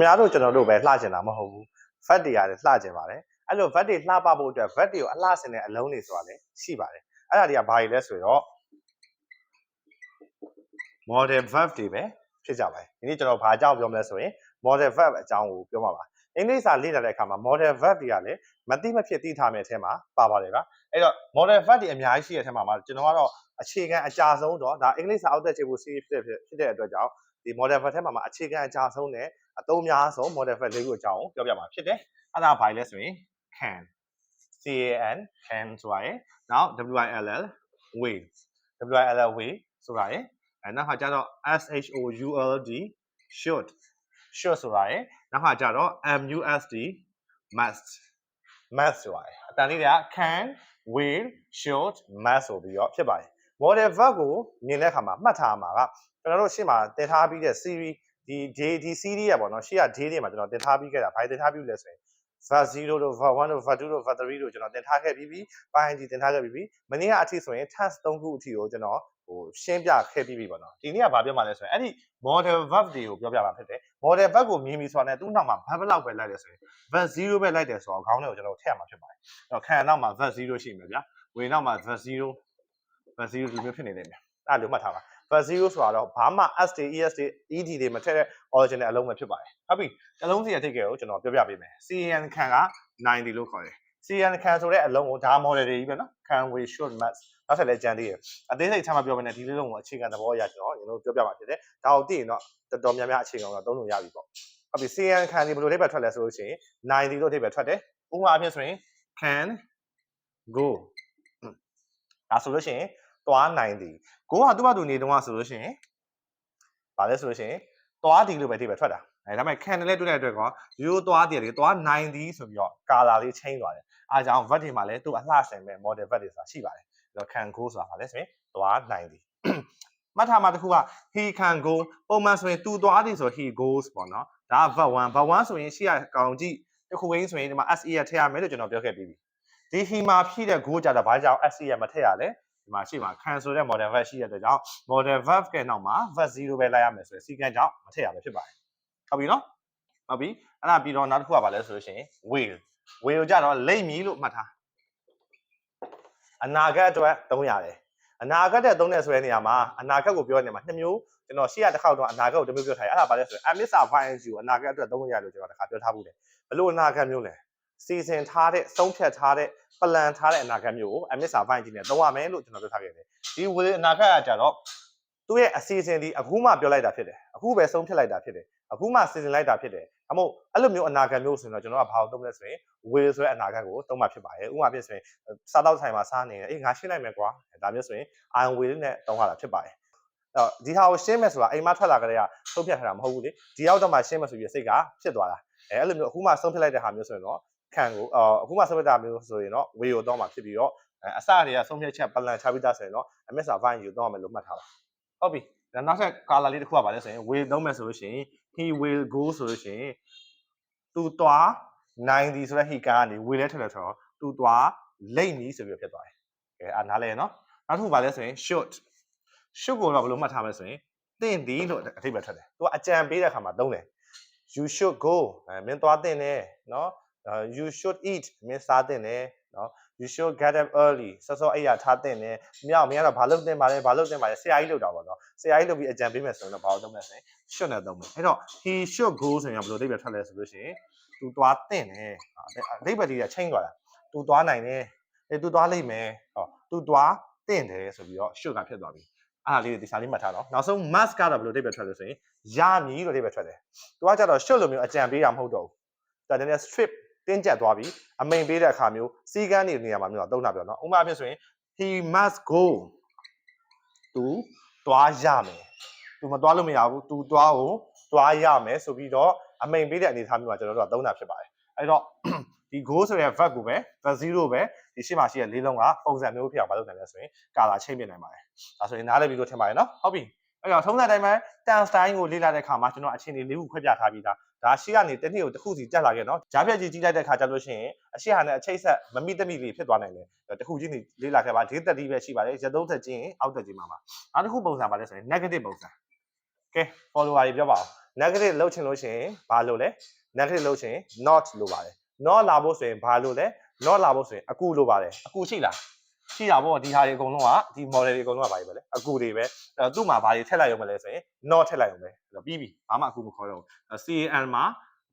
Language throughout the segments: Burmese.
ခင်ဗျားတို့ကျွန်တော်တို့ပဲလှကျင်တာမဟုတ်ဘူး vat တွေရတယ်လှကျင်ပါတယ်အဲ့လို vat တွေလှပဖို့အတွက် vat တွေကိုအလှဆင်တဲ့အလုံးတွေဆိုတာလည်းရှိပါတယ်အဲ့ဒါတွေကဘာတွေလဲဆိုတော့ model verb တွေပဲဖြစ်ကြပါတယ်ဒီနေ့ကျွန်တော်ဘာအကြောင်းပြောမလဲဆိုရင် model verb အကြောင်းကိုပြောမှာပါအင်္ဂလိပ်စာလေ့လာတဲ့အခါမှာ model verb တွေကလည်းမသိမဖြစ်သိထားမယ့်အထက်မှာပါပါတယ်ဗျာအဲ့တော့ model verb တွေအများကြီးရှိတဲ့အထက်မှာမှာကျွန်တော်ကတော့အခြေခံအကြဆုံးတော့ဒါအင်္ဂလိပ်စာအောက်တက်ခြေဖို့ series ဖြစ်တဲ့ဖြစ်တဲ့အတွက်ကြောင့် ဒီ model verb ထဲမှာမှာအခြေခံအကြဆုံးနဲ့အသုံးများဆုံး model verb လေးခုအကြောင်းကိုပြောပြမှာဖြစ်တယ်အဲ့ဒါဘာလဲဆိုရင် can C A N can ဆိုတာရယ်နောက် W I L L will W I L L will ဆိုတာရယ်အဲနောက်ခါကျတော့ S H O U L D should should ဆိုတာရယ်နောက်ခါကျတော့ M U S D must must ဆိုတာရယ်အတန်လေးတွေက can will should must ဆိုပြီးတော့ဖြစ်ပါတယ် model verb ကိုမြင်တဲ့အခါမှာမှတ်ထားမှာကကျွန်တော်တို့ရှေ့မှာတင်ထားပြီးတဲ့ series ဒီ day ဒီ series ရပေါ့နော်ရှေ့က day တွေမှာကျွန်တော်တင်ထားပြီးခဲ့တာဘာတင်ထားပြီးလဲဆိုရင် verb 0တို့ verb 1တို့ verb 2တို့ verb 3တို့ကျွန်တော်တင်ထားခဲ့ပြီးပြီ ing တင်ထားခဲ့ပြီးပြီမနေ့ကအထိဆိုရင် task 3ခုအထိကိုကျွန်တော်ဟိုရှင်းပြခဲ့ပြီးပြီပေါ့နော်ဒီနေ့ကဘာပြောမှလဲဆိုရင်အဲ့ဒီ model verb တွေကိုပြောပြမှာဖြစ်တယ် model verb ကိုမြင်ပြီဆိုတာနဲ့သူ့နောက်မှာ verb လောက်ပဲလိုက်တယ်ဆိုရင် verb 0ပဲလိုက်တယ်ဆိုတော့ခေါင်းထဲကိုကျွန်တော်ထည့်ရမှာဖြစ်ပါတယ်အဲ့တော့ခံနောက်မှာ verb 0ရှိမှာဗျာဝင်နောက်မှာ verb 0 verb 0ဒီမျိုးဖြစ်နေတယ်ဗျာအဲ့လိုမှတ်ထားပါ verb 0ဆိုတာတော့ဘာမှ s တွေ es တွေ ed တွေမထည့်တဲ့ original အလုံးပဲဖြစ်ပါတယ်ဟုတ်ပြီအလုံးစီရဲ့ထိတ်ကဲကိုကျွန်တော်ပြောပြပေးမယ် can ခံက90လို့ခေါ်တယ် can ခံဆိုတဲ့အလုံးကိုဒါ model တွေကြီးပဲနော် can we should must နောက်ထပ်လည်းကြံသေးတယ်အသေးစိတ်ချမှပြောမယ်နဲ့ဒီလေးလုံးကိုအခြေခံသဘောအရကျွန်တော်ကျွန်တော်ပြောပြပါဖြစ်တယ်ဒါကိုသိရင်တော့တော်တော်များများအခြေခံတော့သုံးလို့ရပြီပေါ့ဟုတ်ပြီ can ခံဒီဘယ်လိုထိပ်ပဲထွက်လဲဆိုလို့ရှိရင်90လို့ထိပ်ပဲထွက်တယ်ဥပမာအဖြစ်ဆိုရင် can go ဒါဆိုလို့ရှိရင် သွားနိုင်သည်ကိုကသူ့ဘာသူနေတော့ဆိုလို့ရှိရင်ဗာလဲဆိုလို့ရှိရင်သွားသည်လို့ပဲထိပ်ပဲထွက်တာအဲဒါပေမဲ့ can နဲ့တွေ့တဲ့အတွက်ကောရိုးသွားတယ်လေသွားနိုင်သည်ဆိုပြီးတော့ကာလာလေးချင်းသွားတယ်အားကြောင့် verb တွေမှာလည်းသူ့အလှဆင်မဲ့ model verb တွေဆိုတာရှိပါတယ်အဲ့တော့ can go ဆိုတာဗာလဲဆိုရင်သွားနိုင်သည်မှတ်ထားမှာတစ်ခုက he can go ပုံမှန်ဆိုရင်သူသွားသည်ဆို he goes ပေါ့နော်ဒါက verb 1 verb 1ဆိုရင်ရှေ့ကကောင်ကြည့်တစ်ခုရင်းဆိုရင်ဒီမှာ se ရထည့်ရမယ်လို့ကျွန်တော်ပြောခဲ့ပြီးပြီဒီ he မှာဖြည့်တဲ့ go ကြတော့ဘာကြောင့် se ရမထည့်ရလဲဒီ မှာရှိမှာ can ဆိုတဲ့ model verb ရှိတဲ့အတွက်ကြောင့် model verb ကနောက်မှာ verb 0ပဲလိုက်ရမယ်ဆိုရင် secant ကြောင့်မထည့်ရမယ်ဖြစ်ပါတယ်ဟုတ်ပြီနော်ဟုတ်ပြီအဲ့ဒါပြီးတော့နောက်တစ်ခုကဘာလဲဆိုလို့ရှိရင် will will ကြတော့လိမ့်မည်လို့မှတ်ထားအနာဂတ်အတွက်သုံးရတယ်အနာဂတ်တဲ့သုံးတဲ့ဆိုတဲ့နေရာမှာအနာဂတ်ကိုပြောတဲ့နေရာမှာနှစ်မျိုးကျွန်တော်ရှေ့ရတစ်ခေါက်တော့အနာဂတ်ကိုတစ်မျိုးပြောထားရအဲ့ဒါဘာလဲဆိုရင် amisa finance ကိုအနာဂတ်အတွက်သုံးရလို့ကျွန်တော်တစ်ခါပြောထားဘူးတယ်ဘလို့အနာဂတ်မျိုးလဲ စီစဉ်ထားတဲ့သုံးဖြတ်ထားတဲ့ plan ထားတဲ့အနာဂတ်မျိုးကို amisa finance နဲ့သုံးရမယ်လို့ကျွန်တော်ပြောထားခဲ့တယ်ဒီ will အနာဂတ်ကကြတော့သူ့ရဲ့အစီအစဉ်ဒီအခုမှပြောလိုက်တာဖြစ်တယ်အခုပဲဆုံးဖြတ်လိုက်တာဖြစ်တယ်အခုမှစီစဉ်လိုက်တာဖြစ်တယ်အမို့အဲ့လိုမျိုးအနာဂတ်မျိုးဆိုရင်တော့ကျွန်တော်ကဘာလို့သုံးလဲဆိုရင် will ဆိုတဲ့အနာဂတ်ကိုသုံးမှဖြစ်ပါတယ်ဥပမာဖြစ်ဆိုရင်စားတော့ဆိုင်မှာစားနေတယ်အေးငါရှင်းလိုက်မယ်ကွာဒါမျိုးဆိုရင် I will နဲ့သုံးရတာဖြစ်ပါတယ်အဲ့တော့ဒီဟာကိုရှင်းမယ်ဆိုတာအိမ်မထွက်လာကြတဲ့ကသုံးဖြတ်ထားတာမဟုတ်ဘူးလေဒီရောက်တော့မှရှင်းမယ်ဆိုပြီးစိတ်ကဖြစ်သွားတာအဲအဲ့လိုမျိုးအခုမှဆုံးဖြတ်လိုက်တဲ့ဟာမျိုးဆိုရင်တော့ ခံကိုအခုမှဆုံးဖြတ်တာမျိုးဆိုရင်တော့ will ကိုသုံးမှဖြစ်ပြီးတော့အစတွေကဆုံးဖြတ်ချက် plan ချပြီးသားဆိုရင်တော့ MS file ကိုသုံးရမယ်လို့မှတ်ထားပါဟုတ်ပြီနောက်ထပ် color လေးတစ်ခုကပါလဲဆိုရင် will သုံးမယ်ဆိုလို့ရှိရင် he will go ဆိုလို့ရှိရင်သူသွားနိုင်သည်ဆိုတဲ့ he ကနေ will လဲထည့်လဲဆိုတော့သူသွားလိမ့်မည်ဆိုပြီးဖြစ်သွားတယ်။ကဲအာနားလဲနော်။နောက်တစ်ခုပါလဲဆိုရင် should should ကိုတော့ဘယ်လိုမှတ်ထားမလဲဆိုရင်သင်သည်လို့အထိပ္ပယ်ထွက်တယ်။သူကအကြံပေးတဲ့အခါမှာသုံးတယ်။ you should go အဲမင်းသွားသင့်တယ်နော်။ you should eat မင်းစားသင့်တယ်နော် you should get up early စောစောအိပ်ရထားသင့်တယ်။မြောက်မင်းကတော့ဘာလုပ်သင့်ပါလဲဘာလုပ်သင့်ပါလဲဆရာကြီးလုပ်တာပေါ့နော်။ဆရာကြီးလုပ်ပြီးအကြံပေးမယ်ဆိုရင်တော့ဘာလို့သုံးမလဲဆိုရင် should နဲ့သုံးမယ်။အဲ့တော့ he should go ဆိုရင်ဘယ်လိုအထိပ္ပယ်ထွက်လဲဆိုလို့ရှိရင်သူသွားသင့်တယ်အဓိပ္ပာယ်ကြီးကချိန်သွားတာသူသွားနိုင်တယ်အဲသူသွားလိမ့်မယ်ဟောသူသွားသင့်တယ်ဆိုပြီးတော့ should ကဖြစ်သွားပြီအဲ့ဒါလေးဒီစာလေးမှတ်ထားတော့နောက်ဆုံး must ကတော့ဘယ်လိုအဓိပ္ပာယ်ထွက်လဲဆိုရင်ရမည်လို့အဓိပ္ပာယ်ထွက်တယ်သူကကြတော့ should လိုမျိုးအကြံပေးတာမဟုတ်တော့ဘူးဒါတည်း strip တင်းကျပ်သွားပြီအမိန်ပေးတဲ့အခါမျိုးစီကန်းနေနေရာမှာမျိုးတော့သုံးတာပြောနော်ဥပမာအဖြစ်ဆိုရင် he must go သူသွားရမယ်သူမသွားလို့မရဘူးသူသွားကိုသွားရမယ်ဆိုပြီးတော့အမိန်ပေးတဲ့အနေအထားမျိုးမှာကျွန်တော်တို့ကသုံးတာဖြစ်ပါတယ်အဲ့တော့ဒီ go ဆိုတဲ့ verb ကိုပဲ verb 0ပဲဒီရှေ့မှာရှိတဲ့လေးလုံးကပုံစံမျိုးဖြစ်အောင်မလုပ်နိုင်လဲဆိုရင် color ချိန်ပြနိုင်ပါတယ်ဒါဆိုရင်နားလည်ပြီလို့ထင်ပါတယ်နော်ဟုတ်ပြီအဲ့တော့ထုံးစံတိုင်းမှာ tan style ကိုလေ့လာတဲ့အခါမှာကျွန်တော်အချင်းလေးလေးခုခွဲပြထားပြီးသား ဒါရှေ့ကနေတစ်နှစ်ကိုတစ်ခုစီတက်လာခဲ့နော်ဂျားဖြတ်ကြီးကြီးလိုက်တဲ့ခါကျလို့ရှိရင်အရှိဟာနဲ့အချိတ်ဆက်မမိတမိလေးဖြစ်သွားနိုင်တယ်တစ်ခုချင်းနေလေ့လာခဲ့ပါဒေးသက်တီးပဲရှိပါတယ်ရက်သုံးသက်ချင်းအောက်သက်ချင်းမှာပါနောက်တစ်ခုပုံစံပါလဲဆိုရင် negative ပုံစံကဲ follower တွေပြောပါဦး negative လုပ်ချင်လို့ရှိရင်ဘာလို့လဲ negative လုပ်ချင် not လို့ပါတယ် not လာဖို့ဆိုရင်ဘာလို့လဲ not လာဖို့ဆိုရင်အကူလို့ပါတယ်အကူရှိလား ရှိတာပေါ့ဒီဟာတွေအကုန်လုံးကဒီ model တွေအကုန်လုံးကဘာတွေပဲလဲအကူတွေပဲအဲ့တော့သူ့မှာဘာတွေထည့်လိုက်ရုံပဲလဲဆိုရင် not ထည့်လိုက်ရုံပဲအဲ့တော့ပြီးပြီဘာမှအကူမခေါ်တော့ဘူးအဲ့ CAN မှာ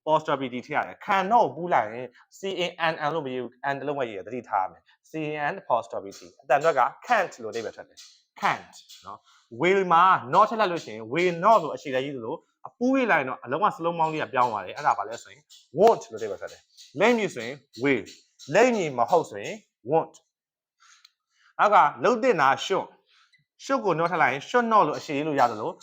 apostrophe ထည့်ရတယ်ခံတော့ပူးလိုက်ရင် CANN လို့မရေးဘူး n တလုံးပဲရေးရသတိထားရမယ် CAN apostrophe T အတန်အတွက်က can't လို့အဓိပ္ပာယ်ထွက်တယ် can't နော် will မှာ not ထည့်လိုက်လို့ရှိရင် will not လို့အရှိတကြီးသလိုအပူးရေးလိုက်ရင်တော့အလုံးဝစလုံးမောင်းလေးကပြောင်းသွားတယ်အဲ့ဒါဘာလဲဆိုရင် won't လို့အဓိပ္ပာယ်ထွက်တယ်လိမ့်မည်ဆိုရင် will လိမ့်မည်မဟုတ်ဆိုရင် won't နောက်ကလှုပ်တင်တာ should should ကို not ထည့်လိုက်ရင် should not လို့အရှိရေးလို့ရတယ်လို့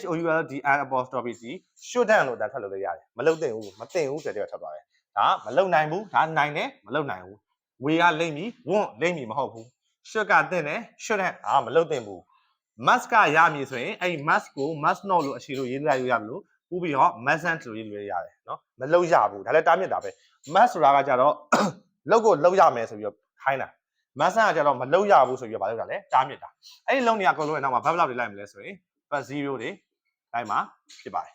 SHOULD N apostrophe T shouldn't လို့အတန်ထွက်လို့လည်းရတယ်မလှုပ်တင်ဘူးမတင်ဘူးဆိုတဲ့ထွက်သွားတယ်ဒါမလှုပ်နိုင်ဘူးဒါနိုင်တယ်မလှုပ်နိုင်ဘူး we ကလိမ့်မည် won't လိမ့်မည်မဟုတ်ဘူး should ကတင်တယ် shouldn't အာမလှုပ်တင်ဘူး must ကရမည်ဆိုရင်အဲ့ဒီ must ကို must not လို့အရှိလို့ရေးလိုက်လို့ရမလို့ပူးပြီးတော့ mustn't လို့ရေးလို့ရတယ်နော်မလှုပ်ရဘူးဒါလည်းတားမြစ်တာပဲ must ဆိုတာကကြတော့လှုပ်ကိုလှုပ်ရမယ်ဆိုပြီးတော့ခိုင်းတာ mustn't ကကြတော့မလှုပ်ရဘူးဆိုပြီးတော့ဗာလုပ်တာလေတားမြစ်တာအဲ့ဒီလုံးနေရာအကုန်လုံးရဲ့နောက်မှာ verb လောက်တွေလိုက်မလဲဆိုရင် verb 0တွေလိုက်မှာဖြစ်ပါတယ်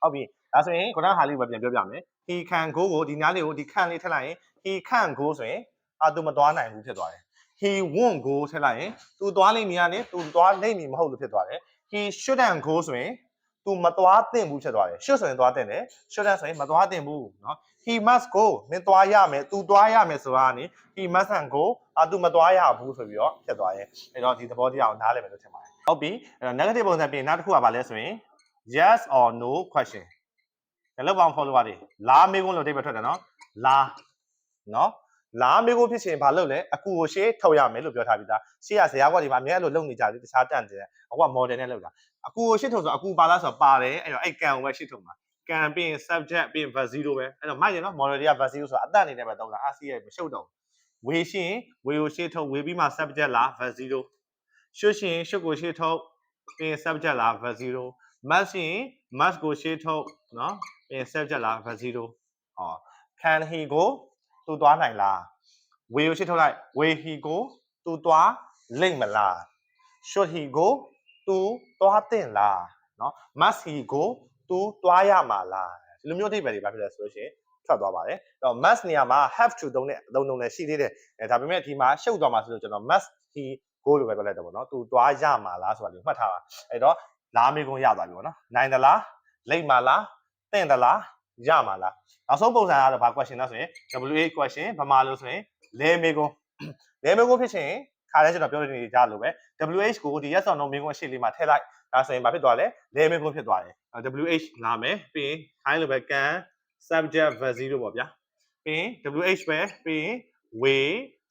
ဟုတ်ပြီဒါဆိုရင်ခုနကဟာလေးပဲပြန်ပြောပြမယ် he can go ကိုဒီနားလေးကိုဒီ can လေးထည့်လိုက်ရင် he can go ဆိုရင်အာသူမသွားနိုင်ဘူးဖြစ်သွားတယ် he won't go ထည့်လိုက်ရင် तू သွားလိမ့်မည်ကနေ तू သွားလိမ့်မည်မဟုတ်လို့ဖြစ်သွားတယ် he shouldn't go ဆိုရင် သူမသွားသင့်ဘူးဖြစ်သွားတယ်ရှေ့ဆိုရင်သွားသင့်တယ်ရှေ့တန်းဆိုရင်မသွားသင့်ဘူးเนาะ he must go နင်သွားရမယ်သူသွားရမယ်ဆိုတာကနေ he mustn't go အာသူမသွားရဘူးဆိုပြီးတော့ဖြစ်သွားတယ်အဲ့တော့ဒီသဘောတရားကိုနားလည်မယ်လို့ထင်ပါတယ်ဟုတ်ပြီအဲ့တော့ negative ပုံစံပြင်နောက်တစ်ခုကဘာလဲဆိုရင် yes or no question လည်းလောက်ပေါင်း follower တွေလာမေးခွန်းလို့အဓိပ္ပာယ်ထွက်တယ်เนาะလာเนาะ လာမေးခွန်းဖြစ်ချင်ဘာလုပ်လဲအကူကိုရှေးထုတ်ရမယ်လို့ပြောထားပြီးသားရှေးကဇရာကွက်ဒီမှာအများလို့လုပ်နေကြတယ်တခြားတန့်တယ်အခုက model နဲ့လုပ်တာအကူကိုရှေ့ထုတ်ဆိုအကူပါလားဆိုတော့ပါတယ်အဲ့တော့အဲ့ကံကိုပဲရှေ့ထုတ်မှာကံပြီးရင် subject ပြီးရင် verb 0ပဲအဲ့တော့မိုက်ရနော် model တွေက verb 0ဆိုတာအတတ်အနေနဲ့ပဲသုံးတာအာစီရဲ့မရှုပ်တော့ဘူးဝေရှင်းဝေကိုရှေ့ထုတ်ဝေပြီးမှ subject လား verb 0ရှုပ်ရှင်ရှုပ်ကိုရှေ့ထုတ်ပြီးရင် subject လား verb 0 must ရှင် must ကိုရှေ့ထုတ်နော်ပြီးရင် subject လား verb 0ဟော can he go သူသွားနိုင်လားဝေကိုရှေ့ထုတ်လိုက် will he go သူသွားလိမ့်မလား should he go သူသွားတင်လားเนาะ must he go သူသွားရမှာလားဒီလိုမျိုးအဓိပ္ပာယ်တွေဘာဖြစ်လဲဆိုလို့ရှိရင်ထွက်သွားပါတယ်အဲ့တော့ must နေရာမှာ have to သုံးတဲ့အသုံးနှုန်းလည်းရှိသေးတယ်အဲဒါပေမဲ့ဒီမှာရှုပ်သွားမှာဆိုလို့ကျွန်တော် must he go လို့ပဲပြောလိုက်တယ်ပေါ့နော်သူသွားရမှာလားဆိုတာလေးမှတ်ထားပါအဲ့တော့လာမေကွန်ရသွားပြီပေါ့နော်နိုင်သလားလိမ့်မှာလားတင့်သလား ရမှာလားနောက်ဆုံးပုံစံကတော့ဘာ question လဲဆိုရင် WH question ဗမာလို့ဆိုရင်လဲမေကွန်လဲမေကွန်ဖြစ်ချင်ခါလဲကျွန်တော်ပြောနေကြလို့ပဲ WH ကိုဒီ yes or no မေကွန်ရှေ့လေးမှာထည့်လိုက်ဒါဆိုရင်ဘာဖြစ်သွားလဲလဲမေကွန်ဖြစ်သွားတယ် WH လာမယ်ပြီးရင်ခိုင်းလိုပဲ can subject verb 0ပေါ့ဗျာပြီးရင် WH ပဲပြီးရင် we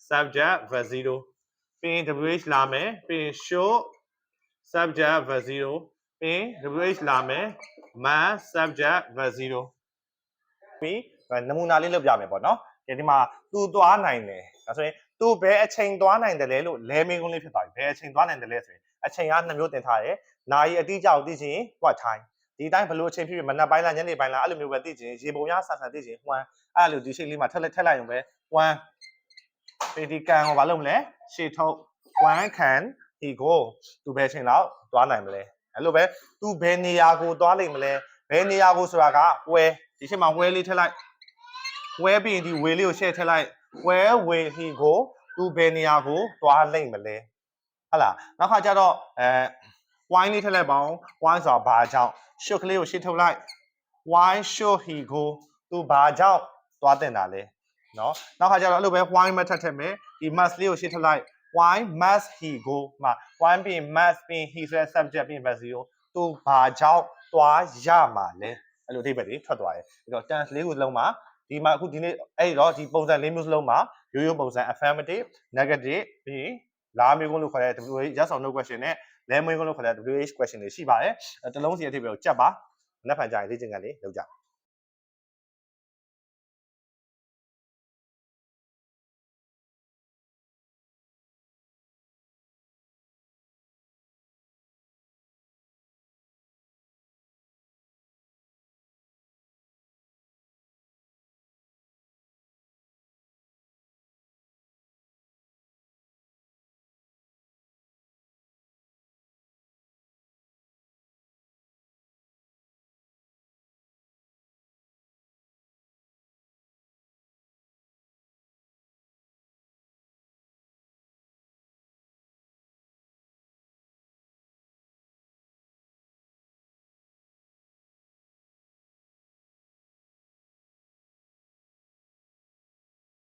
subject verb 0ပြီးရင် WH လာမယ်ပြီးရင် show subject verb 0ပြီးရင် WH လာမယ် man subject verb 0 ပြီးနမူနာလေးလုပ်ပြမယ်ပေါ့နော်ဒီဒီမှာသူသွားနိုင်တယ်ဒါဆိုရင်သူဘယ်အချိန်သွားနိုင်တယ်လဲလို့လဲမင်းကုန်းလေးဖြစ်သွားပြီဘယ်အချိန်သွားနိုင်တယ်လဲဆိုရင်အချိန်ကနှစ်မျိုးတင်ထားတယ်နာရီအတိအကျကိုသိချင် what time ဒီတိုင်းဘယ်လိုအချိန်ဖြစ်ဖြစ်မနက်ပိုင်းလားညနေပိုင်းလားအဲ့လိုမျိုးပဲသိချင်ရေပုံရဆန်ဆန်သိချင် one အဲ့လိုဒီရှိတ်လေးမှာထက်လက်ထက်လိုက်ရုံပဲ one ပေဒီကန်ကိုဘာလုပ်မလဲရှေ့ထုတ် one can he go သူဘယ်အချိန်လောက်သွားနိုင်မလဲအဲ့လိုပဲသူဘယ်နေရာကိုသွားလိမ့်မလဲဘယ်နေရာကိုဆိုတာက where ဒီရှိတ်မှာ where လေးထည့်လိုက် where ပြီးရင်ဒီ way လေးကို share ထည့်လိုက် where will he go သူဘယ်နေရာကိုသွားလိမ့်မလဲဟုတ်လားနောက်ခါကျတော့အဲ why လေးထည့်လိုက်ပါအောင် why ဆိုတာဘာကြောင့် should ကလေးကိုရှင်းထုတ်လိုက် why should he go သူဘာကြောင့်သွားတင်တာလဲเนาะနောက်ခါကျတော့အဲ့လိုပဲ why မထပ်ထည့်မယ်ဒီ must လေးကိုရှင်းထုတ်လိုက် why must he go မှာ why ပြီးရင် must ပြီးရင် he ဆိုတဲ့ subject ပြီးရင် verb 0သူဘာကြောင့်သွားရမှာလဲ အဲ့လိုအဓိပ္ပာယ်တွေထွက်သွားတယ်အဲ့တော့ tense လေးခုလုံးမှာဒီမှာအခုဒီနေ့အဲ့ဒီတော့ဒီပုံစံလေးမျိုးစလုံးမှာရိုးရိုးပုံစံ affirmative negative ပြီးရင်လာမေးခွန်းလို့ခေါ်တဲ့ WH yes or no question နဲ့လဲမေးခွန်းလို့ခေါ်တဲ့ WH question တွေရှိပါတယ်အဲတစ်လုံးစီအထိပ်ပဲကိုကြက်ပါမနေ့ဖန်ကြရင်လေ့ကျင့်ခန်းလေးလုပ်ကြပါ